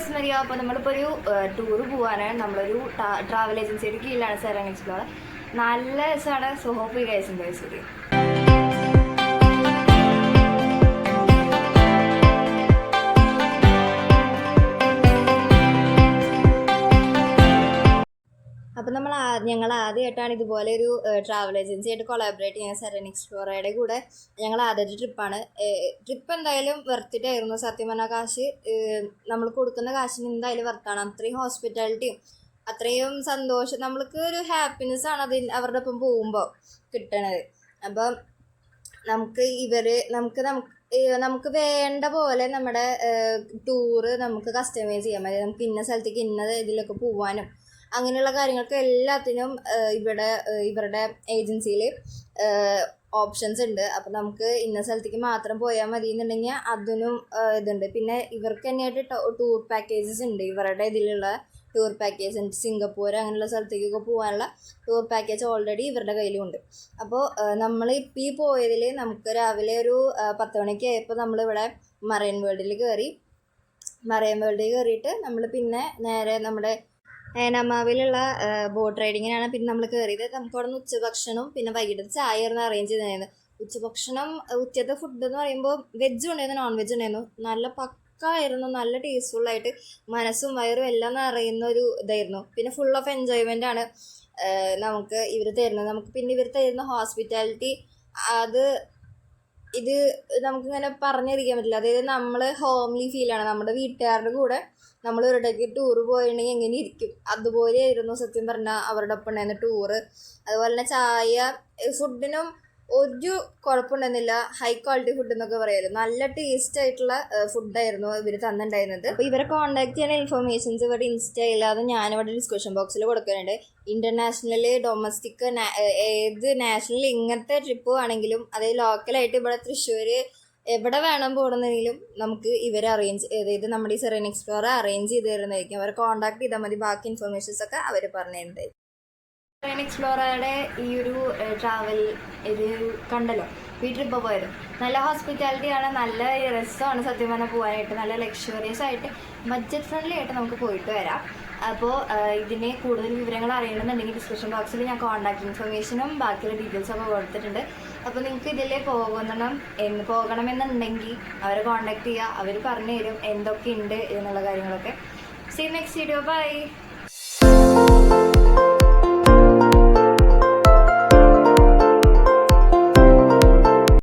Guys എന്നറിയാം അപ്പോൾ നമ്മളിപ്പോൾ ഒരു ടൂർ പോകാനാണ് നമ്മളൊരു ട്രാവൽ ഏജൻസിയുടെ കീഴിലാണ് സെറൻ എക്സ്പ്ലോർ നല്ല രസമാണ്. സോ ഹോപ്പ് ഗൈസ് ഗൈസ് അപ്പം നമ്മൾ ഞങ്ങൾ ആദ്യമായിട്ടാണ് ഇതുപോലെ ഒരു ട്രാവൽ ഏജൻസി ആയിട്ട് കൊളാബറേറ്റ് ചെയ്യുന്ന സെറൻ എക്സ്പ്ലോറയുടെ കൂടെ. ഞങ്ങൾ ആദ്യത്തെ ട്രിപ്പാണ് ട്രിപ്പ് എന്തായാലും വെർത്തിട്ടായിരുന്നു സത്യം പറഞ്ഞാൽ കാശ് നമ്മൾ കൊടുക്കുന്ന കാശിന് എന്തായാലും വർത്താണ് അത്രയും ഹോസ്പിറ്റാലിറ്റിയും അത്രയും സന്തോഷം. നമ്മൾക്ക് ഒരു ഹാപ്പിനെസ് ആണ് അതിൽ അവരുടെ ഒപ്പം പോകുമ്പോൾ കിട്ടണത്. അപ്പം നമുക്ക് ഇവർ നമുക്ക് നമുക്ക് നമുക്ക് വേണ്ട പോലെ നമ്മുടെ ടൂറ് നമുക്ക് കസ്റ്റമൈസ് ചെയ്യാൻ പറ്റും. നമുക്ക് ഇന്ന സ്ഥലത്തേക്ക് ഇന്ന ഇതിലൊക്കെ പോവാനും അങ്ങനെയുള്ള കാര്യങ്ങൾക്ക് എല്ലാത്തിനും ഇവിടെ ഇവരുടെ ഏജൻസിയിൽ ഓപ്ഷൻസ് ഉണ്ട്. അപ്പം നമുക്ക് ഇന്ന സ്ഥലത്തേക്ക് മാത്രം പോയാൽ മതി എന്നുണ്ടെങ്കിൽ അതിനും ഇതുണ്ട്. പിന്നെ ഇവർക്ക് തന്നെയായിട്ട് ടൂർ പാക്കേജസ് ഉണ്ട്. ഇവരുടെ ഇതിലുള്ള ടൂർ പാക്കേജ് ഉണ്ട്. സിംഗപ്പൂർ അങ്ങനെയുള്ള സ്ഥലത്തേക്കൊക്കെ പോകാനുള്ള ടൂർ പാക്കേജ് ഓൾറെഡി ഇവരുടെ കയ്യിലുണ്ട്. അപ്പോൾ നമ്മൾ ഇപ്പോൾ ഈ പോയതിൽ നമുക്ക് രാവിലെ ഒരു പത്ത് മണിക്ക് ആയപ്പോൾ നമ്മളിവിടെ മറൈൻ വേൾഡിൽ കയറി മറൈൻ വേൾഡിൽ കയറിയിട്ട് നമ്മൾ പിന്നെ നേരെ നമ്മുടെ ഏനാമാവിലുള്ള ബോട്ട് റൈഡിങ്ങിനാണ് പിന്നെ നമ്മൾ കയറിയത് നമുക്ക് അവിടെ നിന്ന് ഉച്ചഭക്ഷണവും പിന്നെ വൈകിട്ട് ചായ ആയിരുന്നു അറേഞ്ച് ചെയ്തായിരുന്നു ഉച്ചഭക്ഷണം ഉച്ചത്തെ ഫുഡ് എന്ന് പറയുമ്പോൾ വെജ് ഉണ്ടായിരുന്നു നോൺ വെജ് ഉണ്ടായിരുന്നു. നല്ല പക്കായിരുന്നു നല്ല ടേസ്റ്റ്ഫുള്ളായിട്ട് മനസ്സും വയറും എല്ലാം നിറയുന്ന ഒരു ഇതായിരുന്നു. പിന്നെ ഫുൾ ഓഫ് എൻജോയ്മെന്റ് ആണ് നമുക്ക് ഇവർ തരുന്നത്. നമുക്ക് പിന്നെ ഇവർ തരുന്ന ഹോസ്പിറ്റാലിറ്റി അത് ഇത് നമുക്കിങ്ങനെ പറഞ്ഞറിയിക്കാൻ പറ്റില്ല. അതായത് നമ്മൾ ഹോംലി ഫീലാണ് നമ്മുടെ വീട്ടുകാരുടെ കൂടെ നമ്മൾ ഒരിടയ്ക്ക് ടൂർ പോയിട്ടുണ്ടെങ്കിൽ എങ്ങനെ ഇരിക്കും? അതുപോലെയായിരുന്നു സത്യം പറഞ്ഞാൽ അവരുടെ ഒപ്പം ഉണ്ടായിരുന്ന ടൂറ് അതുപോലെ തന്നെ ചായ ഫുഡിനും ഒരു കുഴപ്പമുണ്ടായിരുന്നില്ല ഹൈ ക്വാളിറ്റി ഫുഡ് എന്നൊക്കെ പറയായിരുന്നു. നല്ല ടേസ്റ്റ് ആയിട്ടുള്ള ഫുഡായിരുന്നു ഇവർ തന്നിട്ടുണ്ടായിരുന്നത്. അപ്പോൾ ഇവരെ കോൺടാക്ട് ചെയ്യുന്ന ഇൻഫർമേഷൻസ് ഇവിടെ ഇൻസ്റ്റയിൽ അത് ഞാനിവിടെ ഡിസ്ക്രിപ്ഷൻ ബോക്സിൽ കൊടുക്കുന്നുണ്ട്. ഇന്റർനാഷണൽ ഡൊമസ്റ്റിക് ഏത് നാഷണൽ ഇങ്ങനത്തെ ട്രിപ്പ് ആണെങ്കിലും അതായത് ലോക്കലായിട്ട് ഇവിടെ തൃശ്ശൂർ എവിടെ വേണം പോകണമെന്നെങ്കിലും നമുക്ക് ഇവരെ അറേഞ്ച് അതായത് നമ്മുടെ ഈ സെറൈൻ എക്സ്പ്ലോറർ അറേഞ്ച് ചെയ്ത് തരുന്നതായിരിക്കും. അവരെ കോൺടാക്ട് ചെയ്താൽ മതി. ബാക്കി ഇൻഫർമേഷൻസ് ഒക്കെ അവർ പറഞ്ഞു തരുന്നതായിരിക്കും. സെറൻ എക്സ്പ്ലോറയുടെ ഈ ഒരു ട്രാവൽ ഇത് കണ്ടല്ലോ. ഈ ട്രിപ്പ് പോയത്. നല്ല ഹോസ്പിറ്റാലിറ്റി ആണ് നല്ല രസമാണ് സത്യം പറഞ്ഞാൽ പോകാനായിട്ട് നല്ല ലക്ഷറിയസ് ആയിട്ട് ബഡ്ജറ്റ് ഫ്രണ്ട്ലി ആയിട്ട് നമുക്ക് പോയിട്ട് വരാം. അപ്പോൾ ഇതിനെ കൂടുതൽ വിവരങ്ങൾ അറിയണമെന്നുണ്ടെങ്കിൽ ഡിസ്ക്രിപ്ഷൻ ബോക്സിൽ ഞാൻ കോൺടാക്ട് ഇൻഫർമേഷനും ബാക്കിയുള്ള ഡീറ്റെയിൽസ് ഒക്കെ കൊടുത്തിട്ടുണ്ട്. അപ്പോൾ നിങ്ങൾക്ക് ഇതിൽ പോകണം എന്ന് പോകണമെന്നുണ്ടെങ്കിൽ അവരെ കോൺടാക്ട് ചെയ്യുക അവർ പറഞ്ഞു തരും എന്തൊക്കെ ഉണ്ട് എന്നുള്ള കാര്യങ്ങളൊക്കെ. See next video bye